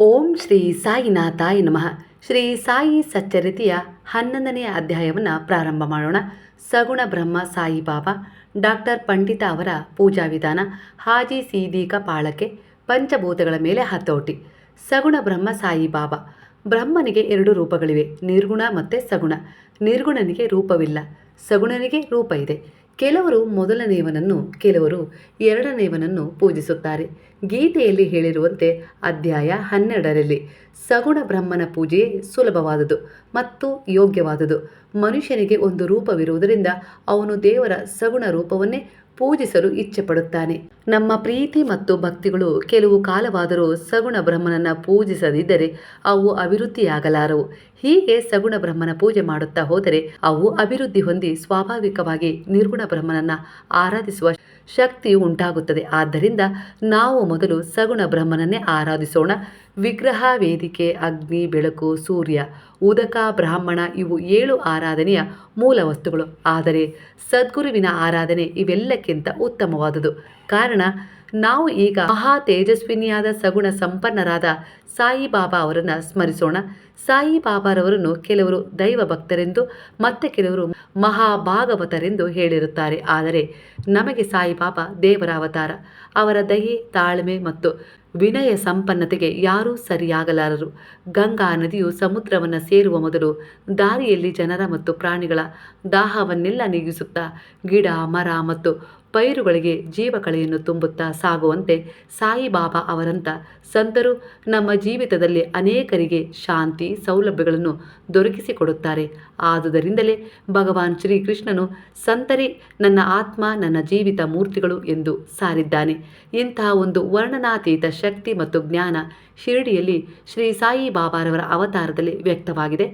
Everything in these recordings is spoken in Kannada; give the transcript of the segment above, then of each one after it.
ಓಂ ಶ್ರೀ ಸಾಯಿನಾಥಾಯ ನಮಃ. ಶ್ರೀ ಸಾಯಿ ಸಚ್ಚರಿತೆಯ ಹನ್ನೊಂದನೆಯ ಅಧ್ಯಾಯವನ್ನು ಪ್ರಾರಂಭ ಮಾಡೋಣ. ಸಗುಣ ಬ್ರಹ್ಮ ಸಾಯಿ ಬಾಬಾ, ಡಾಕ್ಟರ್ ಪಂಡಿತ ಅವರ ಪೂಜಾ ವಿಧಾನ, ಹಾಜಿ ಸೀದೀಕ ಪಾಳಕೆ, ಪಂಚಭೂತಗಳ ಮೇಲೆ ಹತೋಟಿ. ಸಗುಣ ಬ್ರಹ್ಮ ಸಾಯಿ ಬಾಬಾ, ಬ್ರಹ್ಮನಿಗೆ ಎರಡು ರೂಪಗಳಿವೆ, ನಿರ್ಗುಣ ಮತ್ತು ಸಗುಣ. ನಿರ್ಗುಣನಿಗೆ ರೂಪವಿಲ್ಲ, ಸಗುಣನಿಗೆ ರೂಪ ಇದೆ. ಕೆಲವರು ಮೊದಲನೆಯವನನ್ನು, ಕೆಲವರು ಎರಡನೆಯವನನ್ನು ಪೂಜಿಸುತ್ತಾರೆ. ಗೀತೆಯಲ್ಲಿ ಹೇಳಿರುವಂತೆ ಅಧ್ಯಾಯ ಹನ್ನೆರಡರಲ್ಲಿ, ಸಗುಣ ಬ್ರಹ್ಮನ ಪೂಜೆಯೇ ಸುಲಭವಾದುದು ಮತ್ತು ಯೋಗ್ಯವಾದುದು. ಮನುಷ್ಯನಿಗೆ ಒಂದು ರೂಪವಿರುವುದರಿಂದ ಅವನು ದೇವರ ಸಗುಣ ರೂಪವನ್ನೇ ಪೂಜಿಸಲು ಇಚ್ಛೆ ಪಡುತ್ತಾನೆ ನಮ್ಮ ಪ್ರೀತಿ ಮತ್ತು ಭಕ್ತಿಗಳು ಕೆಲವು ಕಾಲವಾದರೂ ಸಗುಣ ಬ್ರಹ್ಮನನ್ನು ಪೂಜಿಸದಿದ್ದರೆ ಅವು ಅಭಿವೃದ್ಧಿಯಾಗಲಾರವು. ಹೀಗೆ ಸಗುಣ ಬ್ರಹ್ಮನ ಪೂಜೆ ಮಾಡುತ್ತಾ ಹೋದರೆ ಅವು ಅಭಿವೃದ್ಧಿ ಹೊಂದಿ ಸ್ವಾಭಾವಿಕವಾಗಿ ನಿರ್ಗುಣ ಬ್ರಹ್ಮನನ್ನು ಆರಾಧಿಸುವ ಶಕ್ತಿಯು ಉಂಟಾಗುತ್ತದೆ. ಆದ್ದರಿಂದ ನಾವು ಮೊದಲು ಸಗುಣ ಬ್ರಹ್ಮನನ್ನೇ ಆರಾಧಿಸೋಣ. ವಿಗ್ರಹ, ವೇದಿಕೆ, ಅಗ್ನಿ, ಬೆಳಕು, ಸೂರ್ಯ, ಉದಕ, ಬ್ರಾಹ್ಮಣ ಇವು ಏಳು ಆರಾಧನೆಯ ಮೂಲ ವಸ್ತುಗಳು. ಆದರೆ ಸದ್ಗುರುವಿನ ಆರಾಧನೆ ಇವೆಲ್ಲಕ್ಕಿಂತ ಉತ್ತಮವಾದುದು. ಕಾರಣ ನಾವು ಈಗ ಮಹಾ ತೇಜಸ್ವಿನಿಯಾದ ಸಗುಣ ಸಂಪನ್ನರಾದ ಸಾಯಿಬಾಬಾ ಅವರನ್ನು ಸ್ಮರಿಸೋಣ. ಸಾಯಿಬಾಬಾರವರನ್ನು ಕೆಲವರು ದೈವ ಭಕ್ತರೆಂದು ಮತ್ತೆ ಕೆಲವರು ಮಹಾಭಾಗವತರೆಂದು ಹೇಳಿರುತ್ತಾರೆ. ಆದರೆ ನಮಗೆ ಸಾಯಿಬಾಬಾ ದೇವರ ಅವತಾರ ಅವರ ದಯೆ, ತಾಳ್ಮೆ ಮತ್ತು ವಿನಯ ಸಂಪನ್ನತೆಗೆ ಯಾರೂ ಸರಿಯಾಗಲಾರರು. ಗಂಗಾ ನದಿಯು ಸಮುದ್ರವನ್ನು ಸೇರುವ ಮೊದಲು ದಾರಿಯಲ್ಲಿ ಜನರ ಮತ್ತು ಪ್ರಾಣಿಗಳ ದಾಹವನ್ನೆಲ್ಲ ನೀಗಿಸುತ್ತಾ, ಗಿಡ, ಮರ ಮತ್ತು ಪೈರುಗಳಿಗೆ ಜೀವಕಳೆಯನ್ನು ತುಂಬುತ್ತಾ ಸಾಗುವಂತೆ ಸಾಯಿಬಾಬಾ ಅವರಂಥ ಸಂತರು ನಮ್ಮ ಜೀವಿತದಲ್ಲಿ ಅನೇಕರಿಗೆ ಶಾಂತಿ ಸೌಲಭ್ಯಗಳನ್ನು ದೊರಕಿಸಿಕೊಡುತ್ತಾರೆ. ಆದುದರಿಂದಲೇ ಭಗವಾನ್ ಶ್ರೀಕೃಷ್ಣನು, ಸಂತರಿ, ನನ್ನ ಆತ್ಮ, ನನ್ನ ಜೀವಿತ ಮೂರ್ತಿಗಳು ಎಂದು ಸಾರಿದ್ದಾನೆ. ಇಂತಹ ಒಂದು ವರ್ಣನಾತೀತ ಶಕ್ತಿ ಮತ್ತು ಜ್ಞಾನ ಶಿರಡಿಯಲ್ಲಿ ಶ್ರೀ ಸಾಯಿಬಾಬಾರವರ ಅವತಾರದಲ್ಲಿ ವ್ಯಕ್ತವಾಗಿದೆ.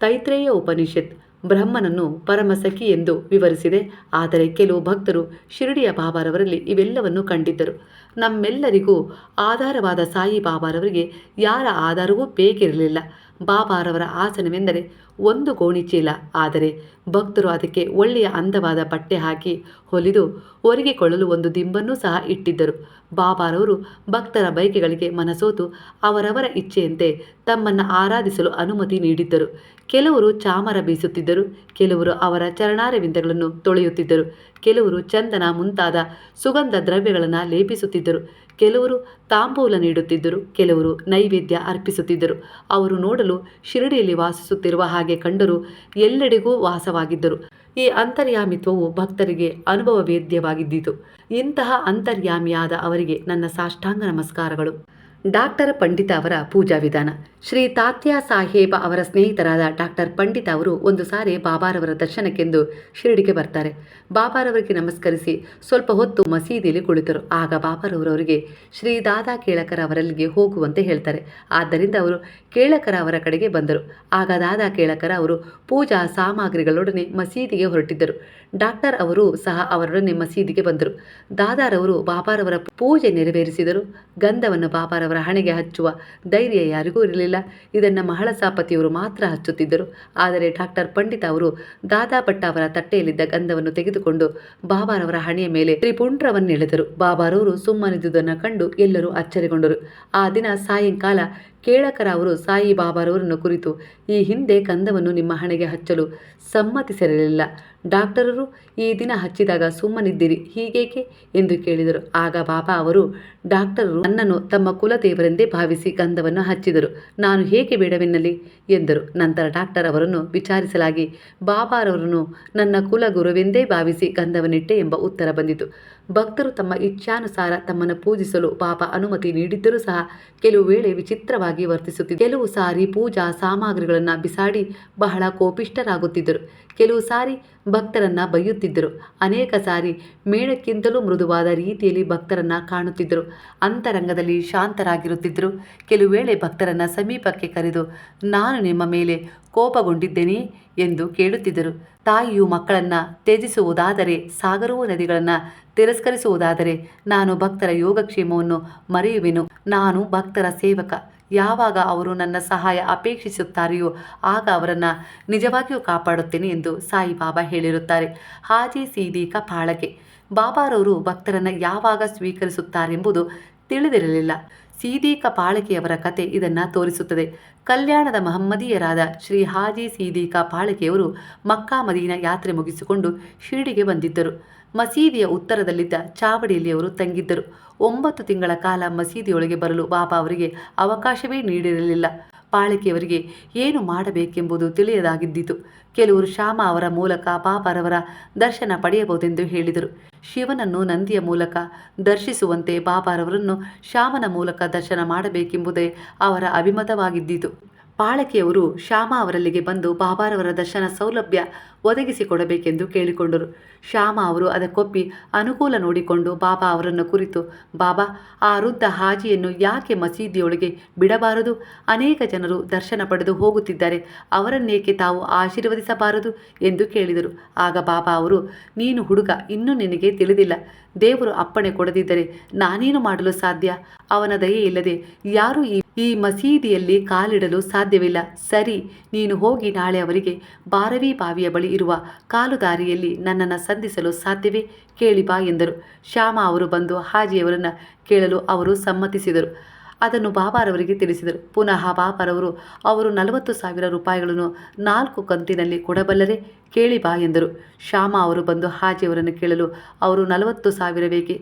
ತೈತ್ರೇಯ ಉಪನಿಷತ್ ಬ್ರಹ್ಮನನ್ನು ಪರಮಸಖಿ ಎಂದು ವಿವರಿಸಿದೆ. ಆದರೆ ಕೆಲವು ಭಕ್ತರು ಶಿರಡಿಯ ಬಾಬಾರವರಲ್ಲಿ ಇವೆಲ್ಲವನ್ನು ಕಂಡಿದ್ದರು. ನಮ್ಮೆಲ್ಲರಿಗೂ ಆಧಾರವಾದ ಸಾಯಿ ಬಾಬಾರವರಿಗೆ ಯಾರ ಆಧಾರವೂ ಬೇಕಿರಲಿಲ್ಲ. ಬಾಬಾರವರ ಆಸನವೆಂದರೆ ಒಂದು ಗೋಣಿಚೀಲ ಆದರೆ ಭಕ್ತರು ಅದಕ್ಕೆ ಒಳ್ಳೆಯ ಅಂದವಾದ ಬಟ್ಟೆ ಹಾಕಿ ಹೊಲಿದು ಒರಗಿಕೊಳ್ಳಲು ಒಂದು ದಿಂಬನ್ನೂ ಸಹ ಇಟ್ಟಿದ್ದರು. ಬಾಬಾರವರು ಭಕ್ತರ ಬಯಕೆಗಳಿಗೆ ಮನಸೋತು ಅವರವರ ಇಚ್ಛೆಯಂತೆ ತಮ್ಮನ್ನು ಆರಾಧಿಸಲು ಅನುಮತಿ ನೀಡಿದ್ದರು. ಕೆಲವರು ಚಾಮರ ಬೀಸುತ್ತಿದ್ದರು, ಕೆಲವರು ಅವರ ಚರಣಾರವಿಂದಗಳನ್ನು ತೊಳೆಯುತ್ತಿದ್ದರು, ಕೆಲವರು ಚಂದನ ಮುಂತಾದ ಸುಗಂಧ ದ್ರವ್ಯಗಳನ್ನು ಲೇಪಿಸುತ್ತಿದ್ದರು, ಕೆಲವರು ತಾಂಬೂಲ ನೀಡುತ್ತಿದ್ದರು, ಕೆಲವರು ನೈವೇದ್ಯ ಅರ್ಪಿಸುತ್ತಿದ್ದರು. ಅವರು ನೋಡಲು ಶಿರಡಿಯಲ್ಲಿ ವಾಸಿಸುತ್ತಿರುವ ಹಾಗೆ ಕಂಡರೂ ಎಲ್ಲೆಡೆಗೂ ವಾಸವಾಗಿದ್ದರು. ಈ ಅಂತರ್ಯಾಮಿತ್ವವು ಭಕ್ತರಿಗೆ ಅನುಭವ ವೇದ್ಯವಾಗಿದ್ದಿತು ಇಂತಹ ಅಂತರ್ಯಾಮಿಯಾದ ಅವರಿಗೆ ನನ್ನ ಸಾಷ್ಟಾಂಗ ನಮಸ್ಕಾರಗಳು. ಡಾಕ್ಟರ್ ಪಂಡಿತ ಅವರ ಪೂಜಾ ವಿಧಾನ. ಶ್ರೀ ತಾತ್ಯಾ ಸಾಹೇಬ ಅವರ ಸ್ನೇಹಿತರಾದ ಡಾಕ್ಟರ್ ಪಂಡಿತ ಅವರು ಒಂದು ಸಾರಿ ಬಾಬಾರವರ ದರ್ಶನಕ್ಕೆಂದು ಶಿರಡಿಗೆ ಬರ್ತಾರೆ. ಬಾಬಾರವರಿಗೆ ನಮಸ್ಕರಿಸಿ ಸ್ವಲ್ಪ ಹೊತ್ತು ಮಸೀದಿಯಲ್ಲಿ ಕುಳಿತರು. ಆಗ ಬಾಬಾರವರವರಿಗೆ ಶ್ರೀ ದಾದಾ ಕೇಳಕರ ಅವರಲ್ಲಿಗೆ ಹೋಗುವಂತೆ ಹೇಳ್ತಾರೆ. ಆದ್ದರಿಂದ ಅವರು ಕೇಳಕರ ಅವರ ಕಡೆಗೆ ಬಂದರು. ಆಗ ದಾದಾ ಕೇಳಕರ ಅವರು ಪೂಜಾ ಸಾಮಗ್ರಿಗಳೊಡನೆ ಮಸೀದಿಗೆ ಹೊರಟಿದ್ದರು. ಡಾಕ್ಟರ್ ಅವರು ಸಹ ಅವರೊಡನೆ ಮಸೀದಿಗೆ ಬಂದರು. ದಾದಾರವರು ಬಾಬಾರವರ ಪೂಜೆ ನೆರವೇರಿಸಿದರು. ಗಂಧವನ್ನು ಬಾಬಾರವರ ಹಣೆಗೆ ಹಚ್ಚುವ ಧೈರ್ಯ ಯಾರಿಗೂ ಇರಲಿಲ್ಲ. ಇದನ್ನು ಮಹಳಸಾಪತಿಯವರು ಮಾತ್ರ ಹಚ್ಚುತ್ತಿದ್ದರು. ಆದರೆ ಡಾಕ್ಟರ್ ಪಂಡಿತ ಅವರು ದಾದಾ ಭಟ್ಟ ಅವರ ತಟ್ಟೆಯಲ್ಲಿದ್ದ ಗಂಧವನ್ನು ತೆಗೆದುಕೊಂಡು ಬಾಬಾರವರ ಹಣೆಯ ಮೇಲೆ ತ್ರಿಪುಂಡ್ರವನ್ನೆಳೆದರು. ಬಾಬಾರವರು ಸುಮ್ಮನಿದ್ದುದನ್ನು ಕಂಡು ಎಲ್ಲರೂ ಅಚ್ಚರಿಗೊಂಡರು. ಆ ದಿನ ಸಾಯಂಕಾಲ ಕೇಳಕರ ಅವರು ಸಾಯಿಬಾಬಾರವರನ್ನು ಕುರಿತು ಈ ಹಿಂದೆ ಕಂದವನ್ನು ನಿಮ್ಮ ಹಣೆಗೆ ಹಚ್ಚಲು ಸಮ್ಮತಿಸಿರಲಿಲ್ಲ. ಡಾಕ್ಟರರು, ಈ ದಿನ ಹಚ್ಚಿದಾಗ ಸುಮ್ಮನಿದ್ದೀರಿ, ಹೀಗೇಕೆ? ಎಂದು ಕೇಳಿದರು. ಆಗ ಬಾಬಾ ಅವರು, ಡಾಕ್ಟರರು ನನ್ನನ್ನು ತಮ್ಮ ಕುಲದೇವರೆಂದೇ ಭಾವಿಸಿ ಕಂದವನ್ನು ಹಚ್ಚಿದರು. ನಾನು ಹೇಗೆ ಬೇಡವೆನ್ನಲಿ ಎಂದರು. ನಂತರ ಡಾಕ್ಟರ್ ಅವರನ್ನು ವಿಚಾರಿಸಲಾಗಿ, ಬಾಬಾರವರನ್ನು ನನ್ನ ಕುಲಗುರುವೆಂದೇ ಭಾವಿಸಿ ಕಂದವನಿಟ್ಟೆ ಎಂಬ ಉತ್ತರ ಬಂದಿತು. ಭಕ್ತರು ತಮ್ಮ ಇಚ್ಛಾನುಸಾರ ತಮ್ಮನ್ನು ಪೂಜಿಸಲು ಪಾಪ ಅನುಮತಿ ನೀಡಿದ್ದರೂ ಸಹ ಕೆಲವು ವೇಳೆ ವಿಚಿತ್ರವಾಗಿ ವರ್ತಿಸುತ್ತಿದ್ದರು ಕೆಲವು ಸಾರಿ ಪೂಜಾ ಸಾಮಗ್ರಿಗಳನ್ನು ಬಿಸಾಡಿ ಬಹಳ ಕೋಪಿಷ್ಟರಾಗುತ್ತಿದ್ದರು ಕೆಲವು ಸಾರಿ ಭಕ್ತರನ್ನ ಬೈಯುತ್ತಿದ್ದರು. ಅನೇಕ ಸಾರಿ ಮೇಣಕ್ಕಿಂತಲೂ ಮೃದುವಾದ ರೀತಿಯಲ್ಲಿ ಭಕ್ತರನ್ನ ಕಾಣುತ್ತಿದ್ದರು. ಅಂತರಂಗದಲ್ಲಿ ಶಾಂತರಾಗಿರುತ್ತಿದ್ದರು. ಕೆಲವು ವೇಳೆ ಭಕ್ತರನ್ನ ಸಮೀಪಕ್ಕೆ ಕರೆದು, ನಾನು ನಿಮ್ಮ ಮೇಲೆ ಕೋಪಗೊಂಡಿದ್ದೇನೆ ಎಂದು ಕೇಳುತ್ತಿದ್ದರು. ತಾಯಿಯು ಮಕ್ಕಳನ್ನು ತ್ಯಜಿಸುವುದಾದರೆ ಸಾಗರವು ನದಿಗಳನ್ನು ತಿರಸ್ಕರಿಸುವುದಾದರೆ ನಾನು ಭಕ್ತರ ಯೋಗಕ್ಷೇಮವನ್ನು ಮರೆಯುವೆನು. ನಾನು ಭಕ್ತರ ಸೇವಕ. ಯಾವಾಗ ಅವರು ನನ್ನ ಸಹಾಯ ಅಪೇಕ್ಷಿಸುತ್ತಾರೆಯೋ ಆಗ ಅವರನ್ನು ನಿಜವಾಗಿಯೂ ಕಾಪಾಡುತ್ತೇನೆ ಎಂದು ಸಾಯಿಬಾಬಾ ಹೇಳಿರುತ್ತಾರೆ. ಹಾಜಿ ಸೀದಿ ಪಾಳಕೆ ಬಾಬಾರವರು ಭಕ್ತರನ್ನು ಯಾವಾಗ ಸ್ವೀಕರಿಸುತ್ತಾರೆಂಬುದು ತಿಳಿದಿರಲಿಲ್ಲ. ಸೀದೀಕ ಪಾಳಕೆಯವರ ಕತೆ ಇದನ್ನು ತೋರಿಸುತ್ತದೆ. ಕಲ್ಯಾಣದ ಮಹಮ್ಮದೀಯರಾದ ಶ್ರೀ ಹಾಜಿ ಸೀದಿ ಪಾಳಕೆಯವರು ಮಕ್ಕಾ ಮದೀನ ಯಾತ್ರೆ ಮುಗಿಸಿಕೊಂಡು ಶಿರಡಿಗೆ ಬಂದಿದ್ದರು. ಮಸೀದಿಯ ಉತ್ತರದಲ್ಲಿದ್ದ ಚಾವಡಿಯಲ್ಲಿ ಅವರು ತಂಗಿದ್ದರು. ಒಂಬತ್ತು ತಿಂಗಳ ಕಾಲ ಮಸೀದಿಯೊಳಗೆ ಬರಲು ಬಾಬಾ ಅವರಿಗೆ ಅವಕಾಶವೇ ನೀಡಿರಲಿಲ್ಲ. ಪಾಳಿಕೆಯವರಿಗೆ ಏನು ಮಾಡಬೇಕೆಂಬುದು ತಿಳಿಯದಾಗಿದ್ದಿತು. ಕೆಲವರು ಶ್ಯಾಮ ಅವರ ಮೂಲಕ ಬಾಬಾರವರ ದರ್ಶನ ಪಡೆಯಬಹುದೆಂದು ಹೇಳಿದರು. ಶಿವನನ್ನು ನಂದಿಯ ಮೂಲಕ ದರ್ಶಿಸುವಂತೆ ಬಾಬಾರವರನ್ನು ಶ್ಯಾಮನ ಮೂಲಕ ದರ್ಶನ ಮಾಡಬೇಕೆಂಬುದೇ ಅವರ ಅಭಿಮತವಾಗಿದ್ದಿತು. ಪಾಳಕೆಯವರು ಶ್ಯಾಮ ಅವರಲ್ಲಿಗೆ ಬಂದು ಬಾಬಾರವರ ದರ್ಶನ ಸೌಲಭ್ಯ ಒದಗಿಸಿಕೊಡಬೇಕೆಂದು ಕೇಳಿಕೊಂಡರು. ಶ್ಯಾಮ ಅವರು ಅದಕ್ಕೊಪ್ಪಿ ಅನುಕೂಲ ನೋಡಿಕೊಂಡು ಬಾಬಾ ಅವರನ್ನು ಕುರಿತು, ಬಾಬಾ, ಆ ವೃದ್ಧ ಹಾಜಿಯನ್ನು ಯಾಕೆ ಮಸೀದಿಯೊಳಗೆ ಬಿಡಬಾರದು? ಅನೇಕ ಜನರು ದರ್ಶನ ಪಡೆದು ಹೋಗುತ್ತಿದ್ದಾರೆ. ಅವರನ್ನೇಕೆ ತಾವು ಆಶೀರ್ವದಿಸಬಾರದು? ಎಂದು ಕೇಳಿದರು. ಆಗ ಬಾಬಾ ಅವರು, ನೀನು ಹುಡುಗ, ಇನ್ನೂ ನಿನಗೆ ತಿಳಿದಿಲ್ಲ. ದೇವರು ಅಪ್ಪಣೆ ಕೊಡದಿದ್ದರೆ ನಾನೇನು ಮಾಡಲು ಸಾಧ್ಯ? ಅವನ ದಯೆ ಇಲ್ಲದೆ ಯಾರೂ ಈ ಈ ಮಸೀದಿಯಲ್ಲಿ ಕಾಲಿಡಲು ಸಾಧ್ಯವಿಲ್ಲ. ಸರಿ, ನೀನು ಹೋಗಿ ನಾಳೆ ಅವರಿಗೆ ಬಾರವಿ ಬಾವಿಯ ಬಳಿ ಇರುವ ಕಾಲುದಾರಿಯಲ್ಲಿ ನನ್ನನ್ನು ಸಂಧಿಸಲು ಸಾಧ್ಯವೇ? ಕೇಳಿ ಬಾ ಎಂದರು. ಶ್ಯಾಮ ಅವರು ಬಂದು ಹಾಜಿಯವರನ್ನು ಕೇಳಲು ಅವರು ಸಮ್ಮತಿಸಿದರು. ಅದನ್ನು ಬಾಬಾರವರಿಗೆ ತಿಳಿಸಿದರು. ಪುನಃ ಬಾಬಾರವರು, ಅವರು ನಲವತ್ತು ಸಾವಿರ ರೂಪಾಯಿಗಳನ್ನು ನಾಲ್ಕು ಕಂತಿನಲ್ಲಿ ಕೊಡಬಲ್ಲರೆ? ಕೇಳಿ ಬಾ ಎಂದರು. ಶ್ಯಾಮ ಅವರು ಬಂದು ಹಾಜಿಯವರನ್ನು ಕೇಳಲು ಅವರು ನಲವತ್ತು ಸಾವಿರ ಬೇಕೆ?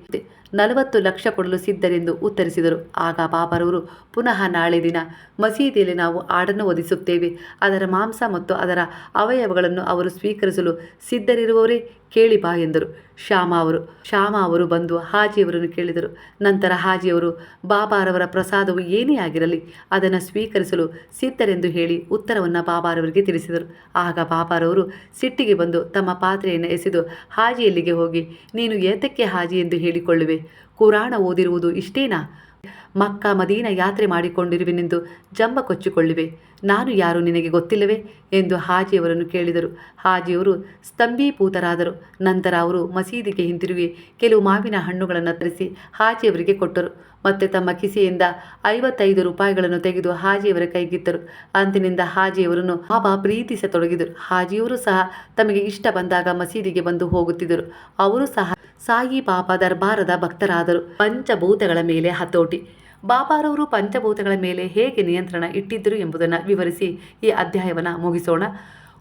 ನಲವತ್ತು ಲಕ್ಷ ಕೊಡಲು ಸಿದ್ಧರೆಂದು ಉತ್ತರಿಸಿದರು. ಆಗ ಬಾಬರವರು, ಪುನಃ ನಾಳೆ ದಿನ ಮಸೀದಿಯಲ್ಲಿ ನಾವು ಆಡನ್ನು ಒದಿಸುತ್ತೇವೆ ಅದರ ಮಾಂಸ ಮತ್ತು ಅದರ ಅವಯವಗಳನ್ನು ಅವರು ಸ್ವೀಕರಿಸಲು ಸಿದ್ಧರಿರುವವರೇ ಕೇಳಿ ಬಾ ಎಂದರು. ಶ್ಯಾಮ ಅವರು ಶ್ಯಾಮ ಅವರು ಬಂದು ಹಾಜಿಯವರನ್ನು ಕೇಳಿದರು. ನಂತರ ಹಾಜಿಯವರು, ಬಾಬಾರವರ ಪ್ರಸಾದವು ಏನೇ ಆಗಿರಲಿ ಅದನ್ನು ಸ್ವೀಕರಿಸಲು ಸಿದ್ಧರೆಂದು ಹೇಳಿ ಉತ್ತರವನ್ನು ಬಾಬಾರವರಿಗೆ ತಿಳಿಸಿದರು. ಆಗ ಬಾಬಾರವರು ಸಿಟ್ಟಿಗೆ ಬಂದು ತಮ್ಮ ಪಾತ್ರೆಯನ್ನು ಎಸೆದು ಹಾಜಿಯಲ್ಲಿಗೆ ಹೋಗಿ, ನೀನು ಏತಕ್ಕೆ ಹಾಜಿ ಎಂದು ಹೇಳಿಕೊಳ್ಳುವೆ? ಕುರಾಣ ಓದಿರುವುದು ಇಷ್ಟೇನಾ? ಮಕ್ಕ ಮದೀನ ಯಾತ್ರೆ ಮಾಡಿಕೊಂಡಿರುವೆನೆಂದು ಜಂಬ ಕೊಚ್ಚಿಕೊಳ್ಳಿವೆ. ನಾನು ಯಾರು ನಿನಗೆ ಗೊತ್ತಿಲ್ಲವೇ? ಎಂದು ಹಾಜಿಯವರನ್ನು ಕೇಳಿದರು. ಹಾಜಿಯವರು ಸ್ತಂಭೀಪೂತರಾದರು ನಂತರ ಅವರು ಮಸೀದಿಗೆ ಹಿಂತಿರುಗಿ ಕೆಲವು ಮಾವಿನ ಹಣ್ಣುಗಳನ್ನು ತರಿಸಿ ಹಾಜಿಯವರಿಗೆ ಕೊಟ್ಟರು. ಮತ್ತೆ ತಮ್ಮ ಕಿಸೆಯಿಂದ ಐವತ್ತೈದು ರೂಪಾಯಿಗಳನ್ನು ತೆಗೆದು ಹಾಜಿಯವರ ಕೈಗಿತ್ತರು. ಅಂದಿನಿಂದ ಹಾಜಿಯವರನ್ನು ಬಾಬಾ ಪ್ರೀತಿಸತೊಡಗಿದರು. ಹಾಜಿಯವರು ಸಹ ತಮಗೆ ಇಷ್ಟ ಬಂದಾಗ ಮಸೀದಿಗೆ ಬಂದು ಹೋಗುತ್ತಿದ್ದರು. ಅವರು ಸಹ ಸಾಯಿ ಬಾಬಾ ದರ್ಬಾರದ ಭಕ್ತರಾದರು. ಪಂಚಭೂತಗಳ ಮೇಲೆ ಹತೋಟಿ ಬಾಬಾರವರು ಪಂಚಭೂತಗಳ ಮೇಲೆ ಹೇಗೆ ನಿಯಂತ್ರಣ ಇಟ್ಟಿದ್ದರು ಎಂಬುದನ್ನು ವಿವರಿಸಿ ಈ ಅಧ್ಯಾಯವನ್ನು ಮುಗಿಸೋಣ.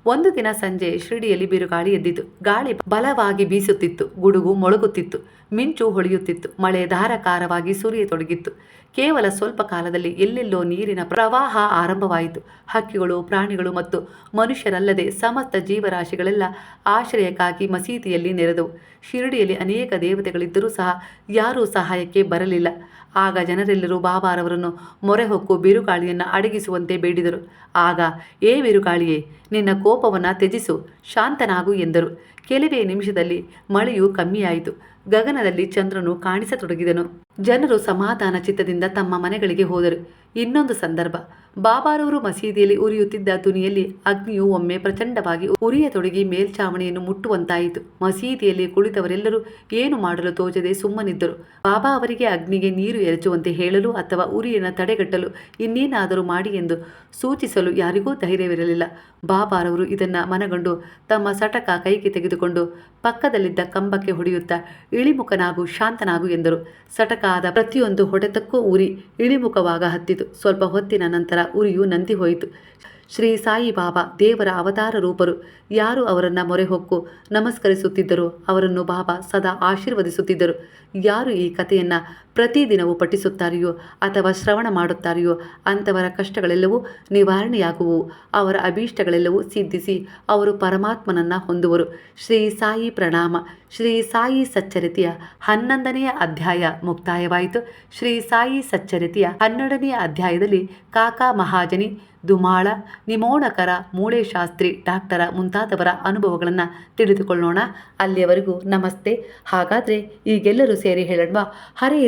ಒಂದು ದಿನ ಸಂಜೆ ಶಿರಡಿಯಲ್ಲಿ ಬಿರುಗಾಳಿ ಎದ್ದಿತು. ಗಾಳಿ ಬಲವಾಗಿ ಬೀಸುತ್ತಿತ್ತು. ಗುಡುಗು ಮೊಳಗುತ್ತಿತ್ತು. ಮಿಂಚು ಹೊಳೆಯುತ್ತಿತ್ತು. ಮಳೆ ಧಾರಕಾರವಾಗಿ ಸುರಿಯತೊಡಗಿತ್ತು. ಕೇವಲ ಸ್ವಲ್ಪ ಕಾಲದಲ್ಲಿ ಎಲ್ಲೆಲ್ಲೋ ನೀರಿನ ಪ್ರವಾಹ ಆರಂಭವಾಯಿತು. ಹಕ್ಕಿಗಳು, ಪ್ರಾಣಿಗಳು ಮತ್ತು ಮನುಷ್ಯರಲ್ಲದೆ ಸಮಸ್ತ ಜೀವರಾಶಿಗಳೆಲ್ಲ ಆಶ್ರಯಕ್ಕಾಗಿ ಮಸೀದಿಯಲ್ಲಿ ನೆರೆದವು. ಶಿರಡಿಯಲ್ಲಿ ಅನೇಕ ದೇವತೆಗಳಿದ್ದರೂ ಸಹ ಯಾರೂ ಸಹಾಯಕ್ಕೆ ಬರಲಿಲ್ಲ. ಆಗ ಜನರೆಲ್ಲರೂ ಬಾಬಾರವರನ್ನು ಮೊರೆಹೊಕ್ಕು ಬಿರುಗಾಳಿಯನ್ನು ಅಡಗಿಸುವಂತೆ ಬೇಡಿದರು. ಆಗ, ಏ ಬಿರುಗಾಳಿಯೇ, ನಿನ್ನ ಕೋಪವನ್ನು ತ್ಯಜಿಸು, ಶಾಂತನಾಗು ಎಂದರು. ಕೆಲವೇ ನಿಮಿಷದಲ್ಲಿ ಮಳೆಯು ಕಮ್ಮಿಯಾಯಿತು. ಗಗನದಲ್ಲಿ ಚಂದ್ರನು ಕಾಣಿಸತೊಡಗಿದನು. ಜನರು ಸಮಾಧಾನ ಚಿತ್ತದಿಂದ ತಮ್ಮ ಮನೆಗಳಿಗೆ ಹೋದರು. ಇನ್ನೊಂದು ಸಂದರ್ಭ. ಬಾಬಾರವರು ಮಸೀದಿಯಲ್ಲಿ ಉರಿಯುತ್ತಿದ್ದ ತುನಿಯಲ್ಲಿ ಅಗ್ನಿಯು ಒಮ್ಮೆ ಪ್ರಚಂಡವಾಗಿ ಉರಿಯ ತೊಡಗಿ ಮೇಲ್ಛಾವಣಿಯನ್ನು ಮುಟ್ಟುವಂತಾಯಿತು. ಮಸೀದಿಯಲ್ಲಿ ಕುಳಿತವರೆಲ್ಲರೂ ಏನು ಮಾಡಲು ತೋಚದೆ ಸುಮ್ಮನಿದ್ದರು. ಬಾಬಾ ಅವರಿಗೆ ಅಗ್ನಿಗೆ ನೀರು ಎರಚುವಂತೆ ಹೇಳಲು ಅಥವಾ ಉರಿಯನ್ನು ತಡೆಗಟ್ಟಲು ಇನ್ನೇನಾದರೂ ಮಾಡಿ ಎಂದು ಸೂಚಿಸಲು ಯಾರಿಗೂ ಧೈರ್ಯವಿರಲಿಲ್ಲ. ಬಾಬಾರವರು ಇದನ್ನು ಮನಗಂಡು ತಮ್ಮ ಸಟಕ ಕೈಗೆ ತೆಗೆದುಕೊಂಡು ಪಕ್ಕದಲ್ಲಿದ್ದ ಕಂಬಕ್ಕೆ ಹೊಡೆಯುತ್ತಾ ಇಳಿಮುಖನಾಗು, ಶಾಂತನಾಗು ಎಂದರು. ಸಟಕಾದ ಪ್ರತಿಯೊಂದು ಹೊಡೆತಕ್ಕೂ ಉರಿ ಇಳಿಮುಖವಾಗ ಹತ್ತಿತು. ಸ್ವಲ್ಪ ಹೊತ್ತಿನ ನಂತರ ಉರಿಯು ನಂದಿ ಹೋಯಿತು. ಶ್ರೀ ಸಾಯಿಬಾಬಾ ದೇವರ ಅವತಾರ ರೂಪರು ಯಾರು ಅವರನ್ನು ಮೊರೆಹೊಕ್ಕು ನಮಸ್ಕರಿಸುತ್ತಿದ್ದರು, ಅವರನ್ನು ಬಾಬಾ ಸದಾ ಆಶೀರ್ವದಿಸುತ್ತಿದ್ದರು. ಯಾರು ಈ ಕಥೆಯನ್ನು ಪ್ರತಿದಿನವೂ ಪಠಿಸುತ್ತಾರೆಯೋ ಅಥವಾ ಶ್ರವಣ ಮಾಡುತ್ತಾರೆಯೋ ಅಂಥವರ ಕಷ್ಟಗಳೆಲ್ಲವೂ ನಿವಾರಣೆಯಾಗುವು. ಅವರ ಅಭೀಷ್ಟಗಳೆಲ್ಲವೂ ಸಿದ್ಧಿಸಿ ಅವರು ಪರಮಾತ್ಮನನ್ನು ಹೊಂದುವರು. ಶ್ರೀ ಸಾಯಿ ಪ್ರಣಾಮ. ಶ್ರೀ ಸಾಯಿ ಸಚ್ಚರಿತೆಯ ಹನ್ನೊಂದನೆಯ ಅಧ್ಯಾಯ ಮುಕ್ತಾಯವಾಯಿತು. ಶ್ರೀ ಸಾಯಿ ಸಚ್ಚರಿತೆಯ ಹನ್ನೆರಡನೆಯ ಅಧ್ಯಾಯದಲ್ಲಿ ಕಾಕಾ ಮಹಾಜನಿ, ದುಮಾಳ, ನಿಮೋಣಕರ ಮೂಳೆ ಶಾಸ್ತ್ರಿ ಡಾಕ್ಟರ ಮುಂತಾದವರ ಅನುಭವಗಳನ್ನು ತಿಳಿದುಕೊಳ್ಳೋಣ. ಅಲ್ಲಿಯವರೆಗೂ ನಮಸ್ತೆ. ಹಾಗಾದರೆ ಈಗೆಲ್ಲರೂ ಸೇರಿ ಹೇಳೋಣ ಹರೇ